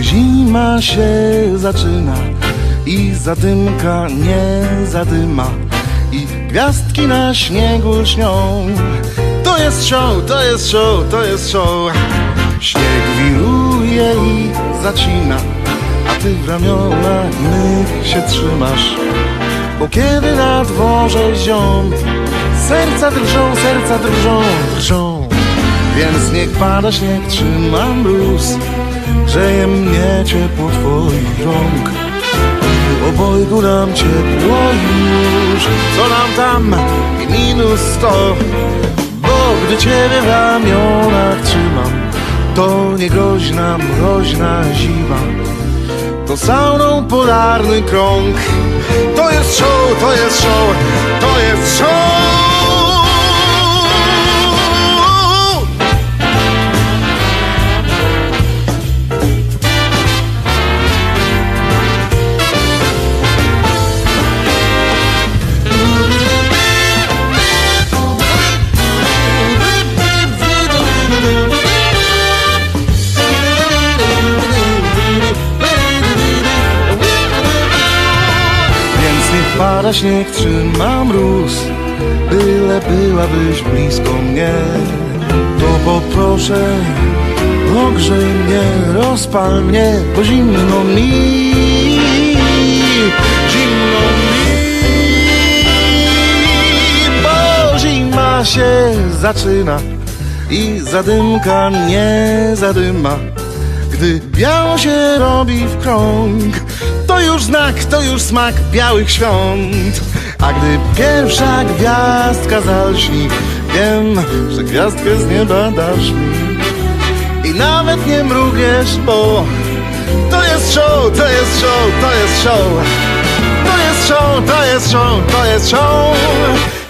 zima się zaczyna i zadymka nie zadyma i gwiazdki na śniegu lśnią. To jest show, to jest show, to jest show. Śnieg wiruje i zacina, a ty w ramionach mych się trzymasz. Bo kiedy na dworze ziom Serca drżą, serca drżą, drżą Więc niech pada śnieg, trzymam mróz Grzeje mnie ciepło twoich rąk. Obojgu nam ciepło już. Co nam tam? I minus sto. Bo gdy ciebie w ramionach trzymam To nie groźna, mroźna zima. To sauną polarny krąg. To jest show, to jest show, pada śnieg, trzyma mróz Byle byłabyś blisko mnie. To poproszę, ogrzej mnie, rozpal mnie Bo zimno mi, zimno mi. Bo zima się zaczyna I zadymka nie zadyma. Gdy biało się robi w krąg To już znak, to już smak białych świąt. A gdy pierwsza gwiazdka zalśni Wiem, że gwiazdkę z nieba dasz mi. I nawet nie mrugniesz, bo to jest show, to jest show To jest show, to jest show, to jest show To jest show